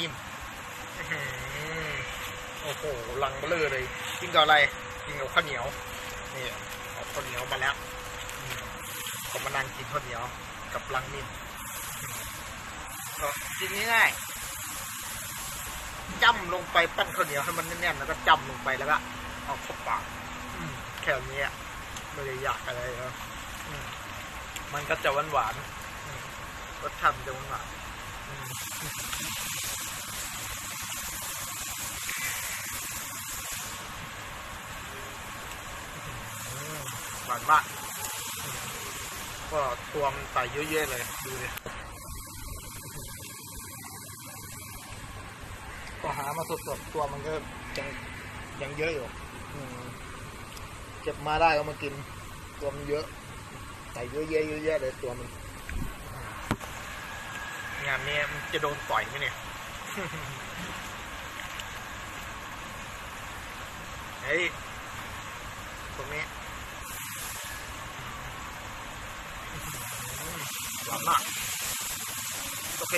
นิ่มอื้อหือโอ้โหลังเบลอเลย กินกับอะไร กินกับข้าวเหนียว นี่เอาข้าวเหนียวมาแล้วอืมผมมานั่งกินข้าวเหนียวกับลังนิ่มก็กินง่ายๆจ้ำลงไปปั้นข้าวเหนียวให้มันแน่นๆแล้วก็จ้ำลงไปแล้วก็เอาเข้าปากอืมแค่นี้อะไม่ได้อยากอะไรแล้วอืมมันก็จะหวานหวานๆอืมรสชาติมันจะหวานหวานๆอืมอืม หวานมาก ก็ตัวมันใส่เยอะๆเลย ดูดิก็หามาสดๆ ตัวมันก็ยังยังเยอะอยู่เก็บมาได้ก็มากิน ตัวมันเยอะ ใส่เยอะแยะเยอะแยะเลยตัวมัน งานนี้มันจะโดนต่อยไหมเนี่ย เฮ้ย ตรงนี้หวานมาก โอเค